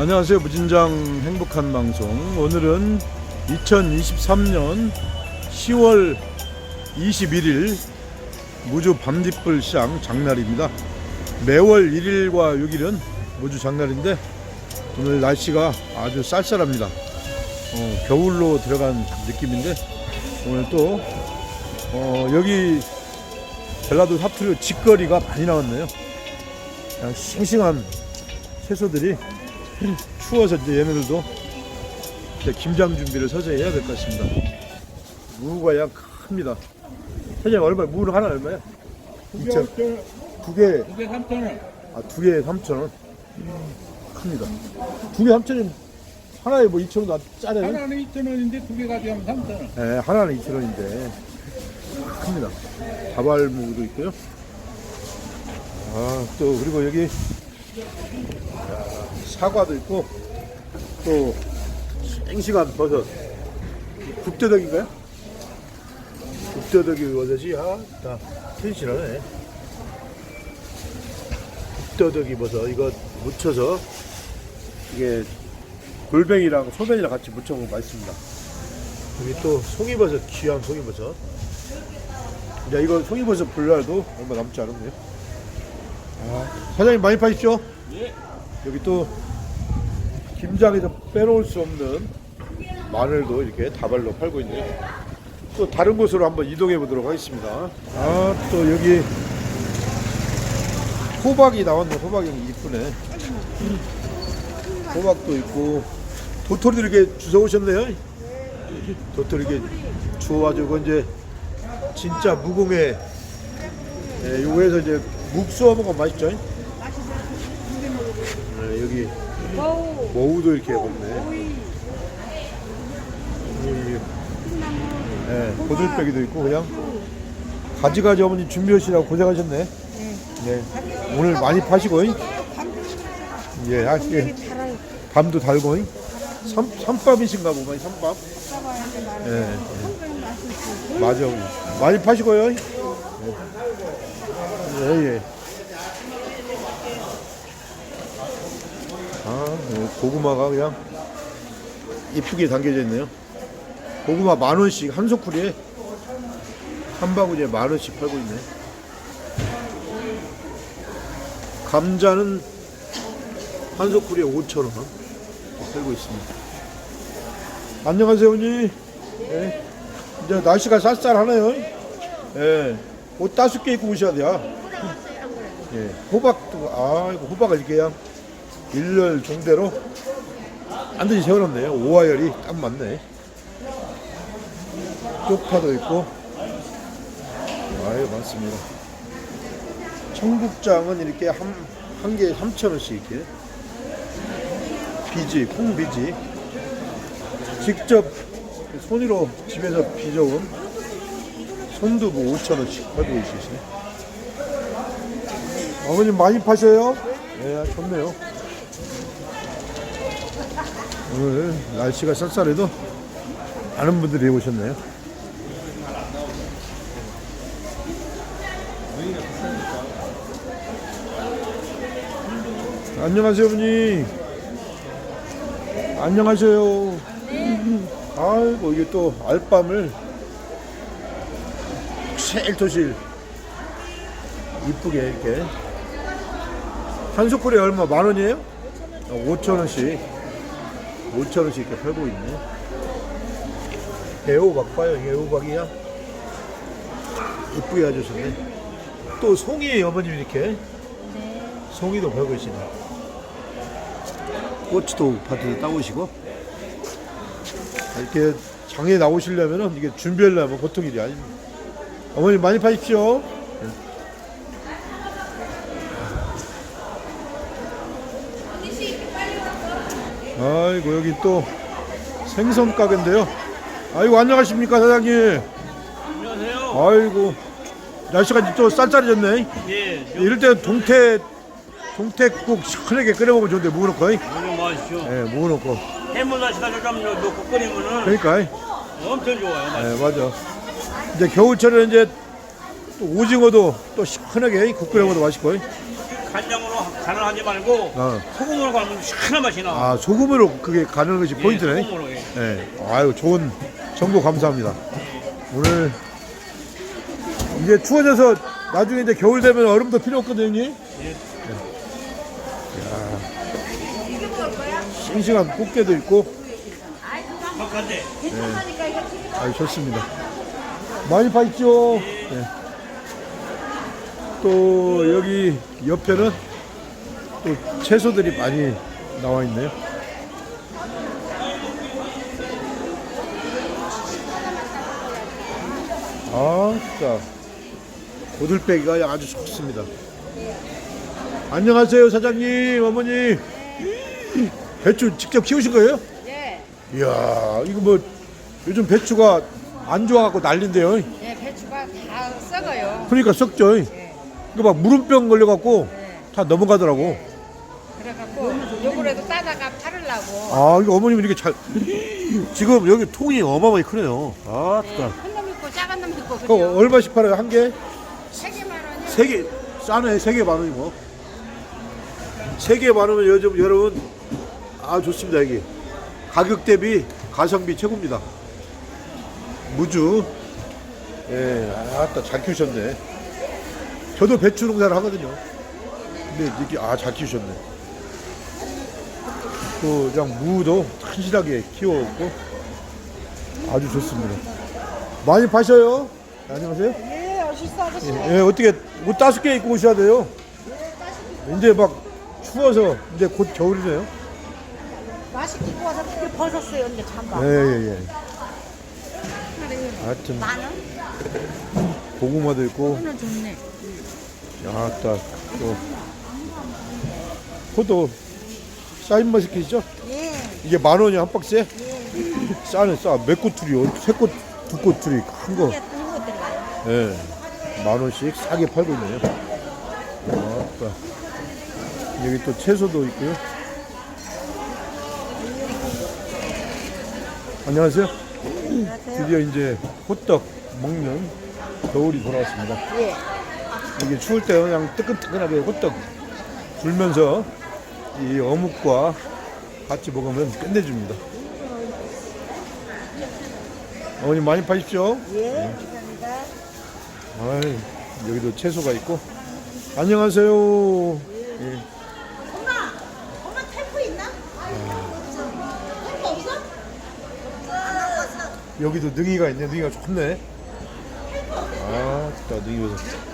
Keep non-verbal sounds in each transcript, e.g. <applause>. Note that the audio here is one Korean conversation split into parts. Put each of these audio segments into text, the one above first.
안녕하세요. 무진장 행복한 방송. 오늘은 2023년 10월 21일 무주 밤뒷불 시장 장날입니다. 매월 1일과 6일은 무주 장날인데 오늘 날씨가 아주 쌀쌀합니다. 어, 겨울로 들어간 느낌인데 오늘 또 어, 여기 벨라도 사투리 직거리가 많이 나왔네요. 그냥 싱싱한 채소들이 추워서 이제 얘네들도 이제 김장 준비를 서서히 해야 될 것 같습니다. 무가 양 큽니다. 사장님 얼마 무는 하나 얼마야? 이천 두 개, 두개 3,000원. 아, 두 개에 3,000원. 큽니다. 두 개 3,000원, 하나에 뭐 2,000원 짜네요? 하나는 2,000원인데 두 개 가져가면 3,000원. 네, 하나는 2,000원인데. 큽니다. 다발무도 있고요. 아, 또, 그리고 여기, 자, 사과도 있고, 또, 싱싱한 버섯. 국대덕인가요? 국대덕이 버섯이, 아, 다, 튼실하네. 국대덕이 버섯, 이거 무쳐서, 이게, 골뱅이랑 소변이랑 같이 무쳐 먹으면 맛있습니다. 여기 또 송이버섯 귀한 송이버섯 이제 이거 송이버섯 불날도 얼마 남지 않았네요 아, 사장님 많이 파십시오 예. 여기 또 김장에서 빼놓을 수 없는 마늘도 이렇게 다발로 팔고 있네요. 또 다른 곳으로 한번 이동해 보도록 하겠습니다. 아 또 여기 호박이 나왔네. 호박이 이쁘네. 호박도 있고. 도토리도 이렇게 주워 오셨네요. 도토리 이렇게 주워가지고 이제 진짜 무공에 예, 요거에서 이제 묵 쏘아 먹으면 맛있죠? 네, 여기 머우도 이렇게 먹네. 여기, 예, 고들빼기도 있고 그냥 가지가지 어머니 준비하시라고 고생하셨네. 네. 오늘 많이 파시고 예, 아, 예. 밤도 달고 삼, 삼밥이신가 보면 삼밥. 예, 예. 맞아. 많이 파시고요. 예, 예. 아, 예, 고구마가 그냥 이쁘게 담겨져 있네요. 고구마 만 원씩 한 소쿠리에 한 바구니에 만 원씩 팔고 있네. 감자는 한 소쿠리에 5천 원 팔고 있습니다. 안녕하세요, 언니. 예. 이제 날씨가 쌀쌀하네요. 예. 옷 따숩게 입고 오셔야 돼요. 예. 호박도, 아, 이거 호박을 이렇게 그냥 일렬 종대로 완전히 세워놨네요. 오하열이 딱 맞네. 쪽파도 있고. 아유, 많습니다. 청국장은 이렇게 한, 한 개에 3,000원씩 이렇게. 비지, 콩비지. 직접 손으로 집에서 빚어온 손두부 5,000원씩 팔고 있으시네. 어머님 많이 파셔요? 네, 좋네요. 오늘 날씨가 쌀쌀해도 많은 분들이 오셨네요. 안녕하세요, 어머니. 안녕하세요. 아이고 이게 또 알밤을 셀토실 이쁘게 이렇게 한 소쿠리에 얼마 만 원이에요? 5천 원씩 5천 원씩 이렇게 팔고 있네. 애호박 봐요, 이게 애호박이야. 이쁘게 해주셨네. 또 송이 어머님 이렇게 송이도 팔고 계시네. 고추도 밭에서 따오시고 이렇게 장에 나오시려면은 이게 준비하려면 보통 일이 아닙니다. 어머니 많이 파십시오. 아이고 여기 또 생선 가게인데요. 아이고 안녕하십니까 사장님. 안녕하세요. 아이고 날씨가 또 쌀쌀해졌네. 예. 이럴 때 동태 동태국 시원하게 끓여 먹으면 좋은데 무 넣고, 예, 오늘. 무 넣고. 해물다시다 좀 넣고 끓이면은 그러니까. 엄청 좋아요. 맛이. 네, 맞아. 이제 겨울철에 이제 또 오징어도 또 시원하게 국 끓여 먹어도 맛있고 간장으로 간을 하지 말고 어. 소금으로 가면 시원한 맛이 나. 아 소금으로 그게 가는 것이 예, 포인트네. 소금으로, 예. 네. 아유 좋은 정보 감사합니다. 오늘 이제 추워져서 나중에 이제 겨울 되면 얼음도 필요 없거든요. 형님. 예. 야. 싱싱한 꽃게도 있고 박한데 아유 좋습니다. 많이 파십시오. 네. 또 여기 옆에는 또 채소들이 많이 나와 있네요. 아, 진짜 고들빼기가 아주 좋습니다. 안녕하세요, 사장님, 어머니. 배추 직접 키우신 거예요? 예, 이야, 이거 뭐 요즘 배추가 안 좋아갖고 난린데요. 예, 배추가 다 썩어요. 그러니까 썩죠. 예, 이거 막 무름병 걸려갖고 예. 다 넘어가더라고. 요거라도 따다가 팔으려고. 아, 이거 어머님 이렇게 잘. <gasps> 지금 여기 통이 어마어마하게 크네요. 아, 예, 진짜. 큰놈 있고 작은 놈 있고 그거 그죠? 얼마씩 팔아요? 한 개? 세 개만 원이요. 세 개. 싸네. 세 개 만 원이 뭐. 세 개 만 원은 요즘 여러분, 아, 좋습니다, 여기. 가격 대비 가성비 최고입니다. 무주. 예, 아따, 잘 키우셨네. 저도 배추 농사를 하거든요. 근데 이렇게, 아, 잘 키우셨네. 또, 그냥 무도 튼실하게 키워갖고 아주 좋습니다. 많이 파셔요. 안녕하세요. 예, 어시스 아저씨. 예, 예, 어떻게 옷 다섯 개 입고 오셔야 돼요. 이제 막 추워서 이제 곧 겨울이네요. 맛있게 구워서 이렇게 벗었어요, 근데 잠깐. 예, 예, 예. 하여튼 만 원? 고구마도 있고, 오늘 좋네. 야따 또 포도 사인 머스켓이죠? 예, 이게 만 원이야 한 박스에? <laughs> 싸네 싸. 몇 꼬투리? 세 꼬, 두 꼬투리 큰 거. 이게 들어가요. 예, 만 원씩 싸게 팔고 있네요. 아따 여기 또 채소도 있고요. 안녕하세요. 드디어 이제 호떡 먹는 겨울이 돌아왔습니다. 예. 이게 추울 때 그냥 뜨끈뜨끈하게 호떡 불면서 이 어묵과 같이 먹으면 끝내줍니다. 어머님 많이 파십시오. 예, 감사합니다. 아이, 여기도 채소가 있고. 안녕하세요. 예. 엄마, 엄마 텔프 있나? 텔프 없어? 여기도 능이가 있네. 능이가 좋네. 아, 진짜 능이 보세요.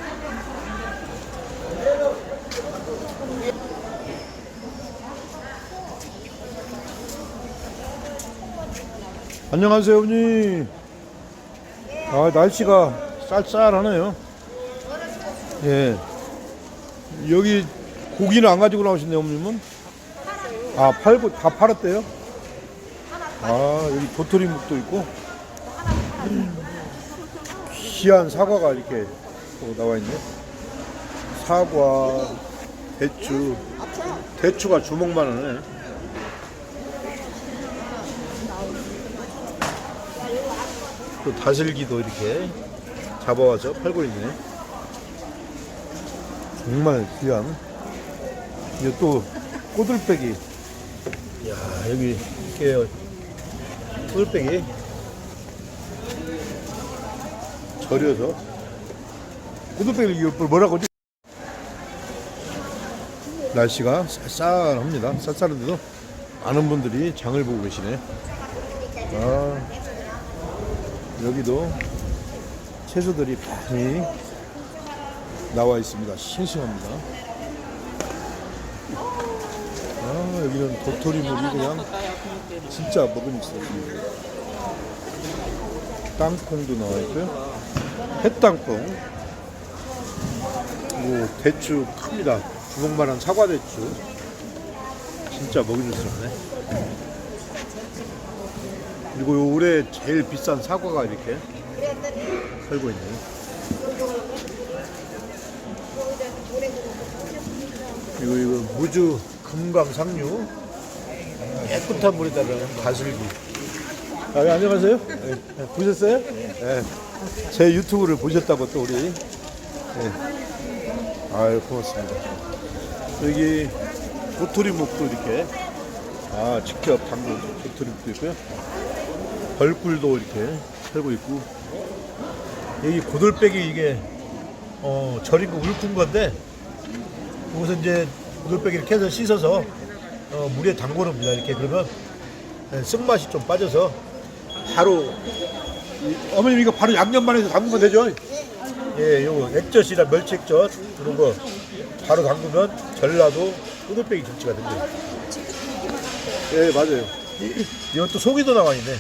안녕하세요, 어머니. 아, 날씨가 쌀쌀하네요. 예. 여기 고기는 안 가지고 나오셨네요, 어머님은? 아, 팔고, 다 팔았대요? 아, 여기 도토리묵도 있고. 귀한 사과가 이렇게 또 나와 있네. 사과, 대추. 대추가 주먹만 하네. 또 다슬기도 이렇게 잡아와서 팔고 있네. 정말 귀한. 이게 또 꼬들빼기. 야 여기 이렇게 꼬들빼기 절여서 꼬들빼기를 이거 뭐라고 하지? 날씨가 쌀쌀합니다. 쌀쌀한데도 많은 분들이 장을 보고 계시네. 아, 여기도 채소들이 많이 나와 있습니다. 싱싱합니다. 아, 여기는 도토리묵이 그냥 진짜 먹음직스럽습니다. 땅콩도 나와 있고요. 햇땅콩. 뭐 대추 큽니다. 주먹만한 사과 대추. 진짜 먹음직스럽네. 그리고 요 올해 제일 비싼 사과가 이렇게 살고 있네요. 그리고 이거 무주 금강상류 깨끗한 물에다가 가슬기. 아, 예, 안녕하세요. 예, 예, 보셨어요? 예. 제 유튜브를 보셨다고 또 우리. 예. 아유 고맙습니다. 여기 도토리묵도 이렇게 아 직접 담근 도토리묵도 있고요. 벌꿀도 이렇게 팔고 있고 여기 고돌빼기 이게 어거 울픈 건데 여기서 이제 고돌빼기를 캐서 씻어서 어, 물에 담궈놓습니다. 이렇게 그러면 네, 쓴맛이 좀 빠져서 바로 이- 어머님 이거 바로 양념만 해서 담그면 되죠? 예, 요거 액젓이나 멸치 액젓 이런 거 바로 담그면 전라도 꼬들빼기 김치가 됩니다. 예, 맞아요. 이- 이것도 송이도 나와 있네.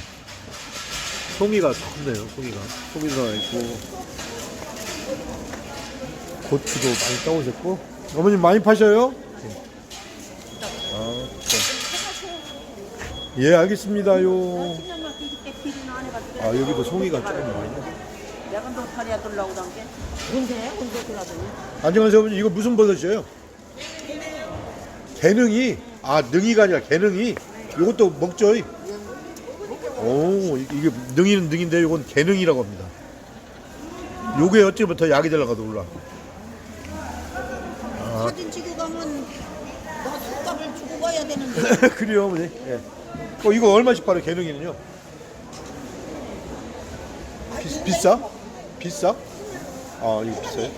송이가 좋네요, 송이가. 송이도 나와 있고 고추도 많이 떠오셨고 어머님 많이 파셔요? 아, 네. 예, 알겠습니다요. 아, 여기도 송이가 조금 게. 뭔데 그러더니. 안녕하세요, 어머니. 이거 무슨 버섯이에요? 개능이 아 능이가 아니라 개능이 이것도 먹죠. 오 이- 이게 능이는 능인데 이건 개능이라고 합니다. 요게 어찌부터 약이 들어가도 몰라. 사진 찍고 가면 너 술값을 주고 가야 되는데. <laughs> 그래요, 어머니. 예. 어 이거 얼마씩 팔아요? 개능이는요? 비, 비싸? 비싸? 아 이거 비싸요?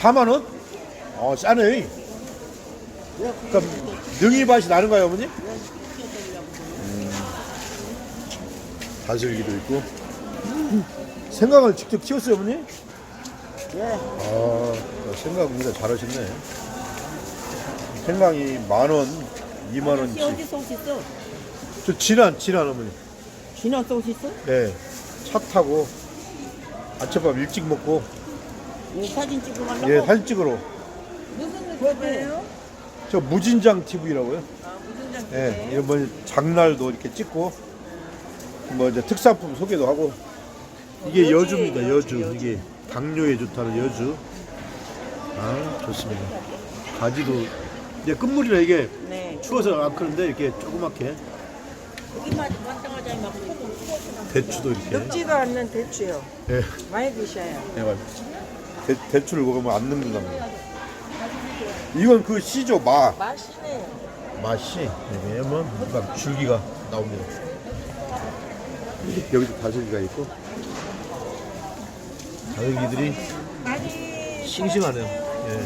4만 원? 어 싸네. 그럼 능이 맛이 나는가요, 어머니? 음, 다슬기도 있고. 생강을 직접 키웠어요, 어머니? 예. 아, 생강 우리가 잘하셨네. 생강이 만 원, 이만 원씩. 어디 쏘시어? 저 진한, 진한 어머니. 진화 쏘시어? 네. 차 타고 아침밥 일찍 먹고 예, 사진 찍고 가려고. 예 사진 찍으러 무슨 거예요? 저 무진장 TV라고요. 아, 예, 이런 뭐 장날도 이렇게 찍고 뭐 이제 특산품 소개도 하고 이게 여주입니다. 여주 이게 당뇨에 좋다는 여주. 아 좋습니다. 가지도 이제 끝물이라 이게 네. 추워서 안 크는데 이렇게 조그맣게 대추도 이렇게. 늙지도 않는 대추요. 예, 많이 드셔요. 예 맞. 대, 대추를 먹으면 안 늙는답니다. 이건 그 씨죠 마. 맛있네요. 맛이 이게 뭐 막 줄기가 나옵니다. 여기도 다슬기가 있고 다슬기들이 싱싱하네요. 예.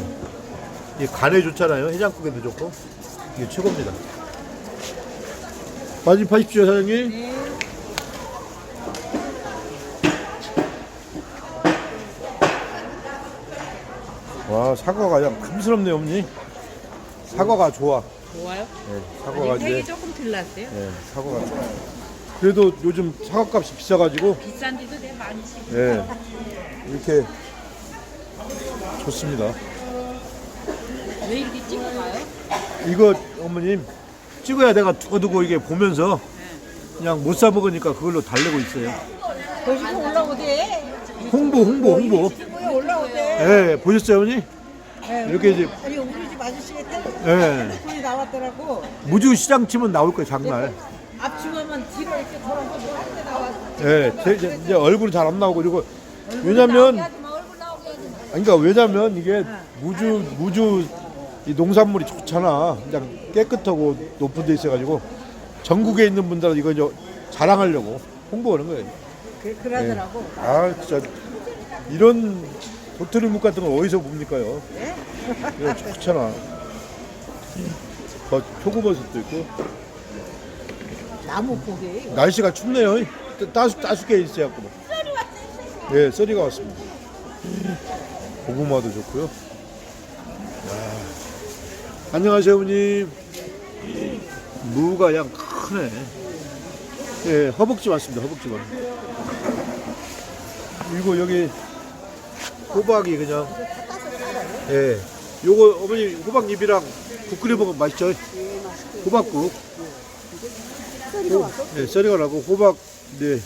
이게 간에 좋잖아요. 해장국에도 좋고 이게 최고입니다. 많이 파십시오 사장님. 와 사과가 그냥 큼스럽네요 어머니. 사과가 좋아. 좋아요? 예, 사과가 이제 색이 조금 틀렸어요. 예, 사과가 그래도 요즘 사과값이 비싸가지고 비싼 데도 내 많이 시 예, 이렇게 좋습니다. 왜 이렇게 찍어가요? 이거 어머님 찍어야 내가 두고두고 이게 보면서 그냥 못 사 먹으니까 그걸로 달래고 있어요. 거시고 올라오대. 홍보 홍보 홍보. 왜 올라오대? 예, 보셨어요 어머니? 이렇게 이제 아니 우리 집 아저씨가 예, 소리 나왔더라고. 무주 시장 치면 나올 거예요 장날. 앞치마만 뒤로 이렇게 돌아서 한대 나왔어. 예, 제, 제, 이제 얼굴이 잘 안 나오고 그리고 왜냐면 하지 마 얼굴 나오게 하지 마. 아니, 그러니까 왜냐면 이게 무주 무주 이 농산물이 좋잖아. 그냥 깨끗하고 높은 데 있어가지고 전국에 있는 분들은 이거 이제 자랑하려고 홍보하는 거예요. 그, 그러더라고. 아 진짜 이런 도토리묵 같은 걸 어디서 봅니까요? 이거 좋잖아. 버, 표고버섯도 있고 나무 고개. 날씨가 춥네요. 따- 따수 따숩게 있어요. 뭐. 예, 썰이가 왔습니다. 고구마도 좋고요. 야. 안녕하세요, 어머님. 무가 양 크네. 예, 허벅지 왔습니다. 허벅지 왔. 그리고 여기 호박이 그냥 예. 요거 어머니 호박 잎이랑 국 끓여 먹으면 맛있죠? 호박국. 호, 네, 썰이가 나고 호박, 네,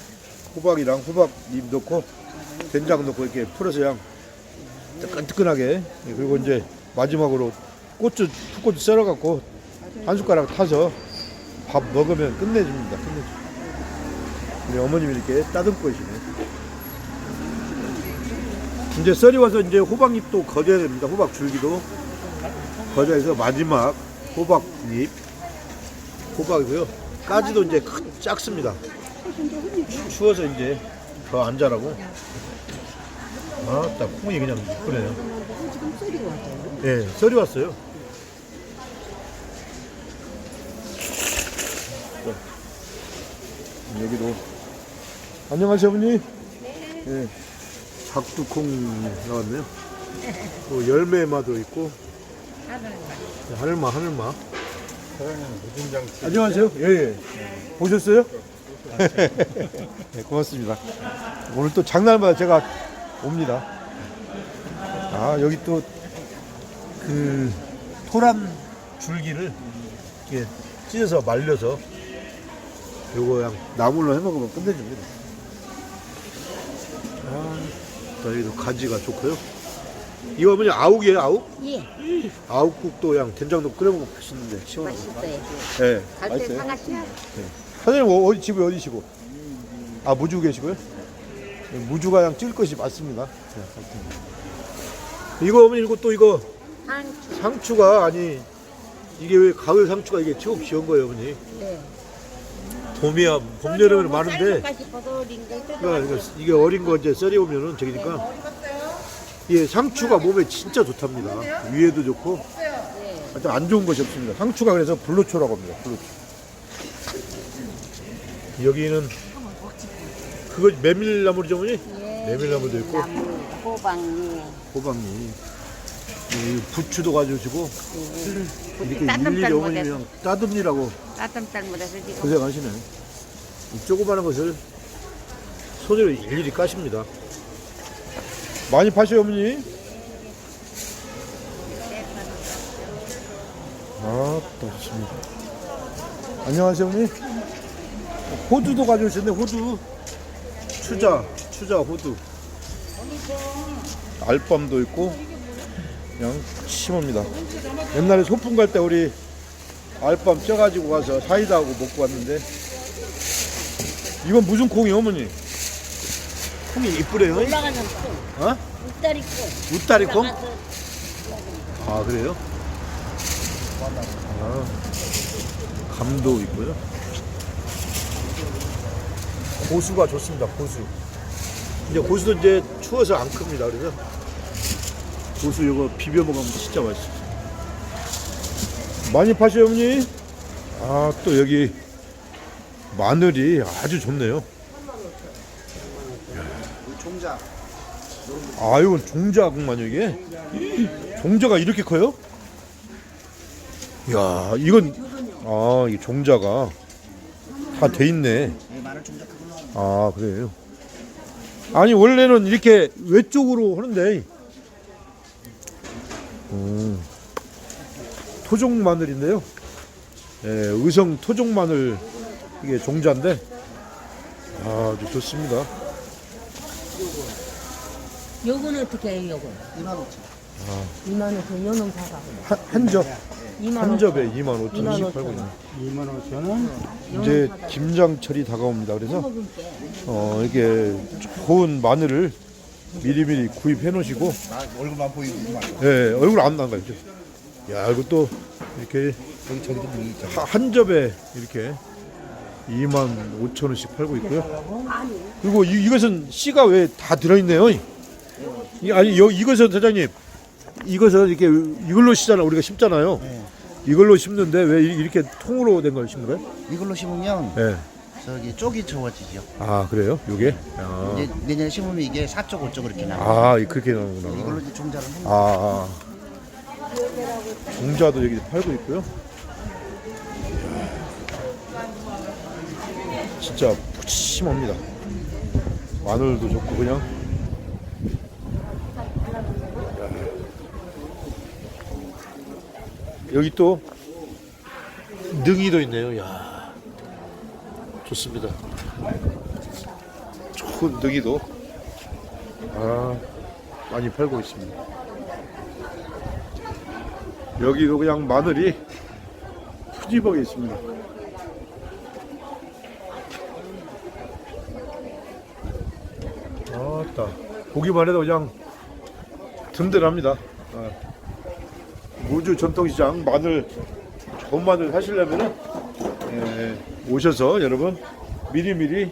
호박이랑 호박잎 넣고 된장 넣고 이렇게 풀어서 그냥 뜨끈뜨끈하게 예, 그리고 이제 마지막으로 고추 풋고추 썰어갖고 한 숟가락 타서 밥 먹으면 끝내줍니다. 끝내줘. 우리 어머님이 이렇게 따듬고 계시네. 이제 썰이 와서 이제 호박잎도 거져야 됩니다. 호박 줄기도 과자에서 마지막 호박잎 호박이고요 까지도 이제 큰, 작습니다. 추- 추워서 이제 더 안 자라고. 아딱 콩이 그냥 이쁘네요. 예 썰이 왔어요. 자, 여기도. 안녕하세요 어머니. 예 작두콩 나왔네요. 또 열매마도 있고. 네, 하늘마 하늘마 안녕하세요. 예, 예. 보셨어요? 네, 고맙습니다. 오늘 또 장날마다 제가 옵니다. 아 여기 또 그 토란 줄기를 이렇게 찢어서 말려서 요거 그냥 나물로 해 먹으면 끝내줍니다. 아, 또 여기도 가지가 좋고요 이거 뭐냐 아욱이에요 아욱? 예, 아욱국도 그냥 된장 넣고 끓여 먹으면 맛있는데 시원하고 맛있어요. 네, 갈때 맛있어요 사가시면 사장님 어- 어디 집이 어디시고? 아 무주 계시고요? 네, 무주가 그냥 찔 것이 맞습니다. 네, 하여튼. 이거 어머니 이거 또 이거 상추. 상추가 아니 이게 왜 가을 상추가 이게 처음 지은 거예요 어머니? 네. 봄이야 봄 여름에 많은데 그러니까 이거, 이게 어린 거 이제 썰이 오면은 저기니까 예 상추가 몸에 진짜 좋답니다. 위에도 좋고 하여튼 안 좋은 것이 없습니다. 상추가 그래서 불로초라고 합니다. 불로초. 여기는 그거 메밀나물이죠 어머니? 메밀나물도 있고 호박잎, 호박잎 이 부추도 가져오시고 이렇게 따뜻한 일일이. 그냥 따듬니라고 지금 고생하시네 이 조그마한 것을 손으로 일일이 까십니다 많이 파셔요 어머니? 아 좋습니다. 안녕하세요 어머니. 호두도 가져오셨네 호두. 추자 추자 호두. 알밤도 있고 그냥 심합니다. 옛날에 소풍 갈 때 우리 알밤 쪄가지고 가서 사이다하고 먹고 왔는데 이건 무슨 콩이에요 어머니? 콩이 이쁘래요 올라가는 콩, 어? 웃다리 콩. 웃다리 콩? 올라가서 아 그래요? 아, 감도 있고요. 고수가 좋습니다. 고수. 이제 고수도 이제 추워서 안 큽니다. 그래서 고수 이거 비벼 먹으면 진짜 맛있어. 많이 파셔요, 어머니? 아, 또 여기 마늘이 아주 좋네요. 종자 아, 이건 종자군만요, 이게. 종자가 이렇게 커요? 야, 이건 아, 이 종자가 다 돼 있네. 그걸로 아, 그래요. 아니, 원래는 이렇게 외쪽으로 하는데. 음, 토종 마늘인데요. 예, 의성 토종 마늘 이게 종자인데 아, 아주 좋습니다. 요거는 어떻게 해요, 요거? 2만 5천 2만 원, 그 요놈 사가. 한, 한 접, 2만 한 원. 접에 2만 5천 2만 원씩 5천 팔고 있네. 2만 5천 원 이제 김장철이 다가옵니다. 그래서 먹을 게. 어, 이게 좋은 마늘을 미리미리 구입해 놓으시고 아, 얼굴만 보이고 만 예, 얼굴 안 나가죠. 야, 이거 또 이렇게 여기 저기도 뭐 있잖아 하- 한 접에 이렇게 2만 5천 원씩 팔고 있고요. 그리고 이, 이것은 씨가 왜 다 들어있네요. 이, 아니 여, 이것은 사장님 이것은 이렇게 이걸로 심잖아 우리가 심잖아요. 네. 이걸로 심는데 왜 이- 이렇게 통으로 된 걸 심는 거예요? 이걸로 심으면 예. 저기 쪽이 좋아지죠 아 그래요? 요게? 아, 이제 내년에 심으면 이게 4쪽 5쪽 이렇게 나와 아 그렇게 나오구나. 이걸로 이제 종자를 한 아, 아. 종자도 여기 팔고 있고요. 진짜 푸짐합니다. 마늘도 좋고 그냥. 여기 또 능이도 있네요. 야, 좋습니다. 좋은 능이도 아 많이 팔고 있습니다. 여기도 그냥 마늘이 푸짐하게 있습니다. 아따 보기만 해도 그냥 든든합니다. 아. 우주 전통시장 마늘 좋은 마늘 사시려면은 예, 오셔서 여러분 미리미리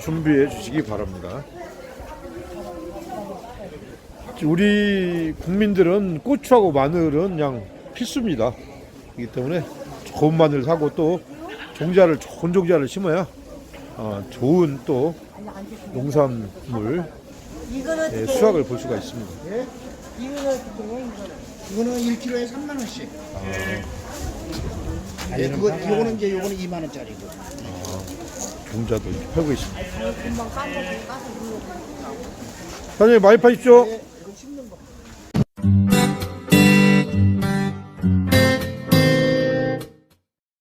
준비해 주시기 바랍니다. 우리 국민들은 고추하고 마늘은 그냥 필수입니다. 그렇기 때문에 좋은 마늘 사고 또 종자를 좋은 종자를 심어야 어, 좋은 또 농산물 예, 수확을 볼 수가 있습니다. 이거는 해 이거는? 이거는 1kg에 3만 원씩. 예, 그거 이거는 이제 요거는 2만 원짜리고. 종자도 이렇게 팔고 있습니다. 사장님 많이 파십시오. 거.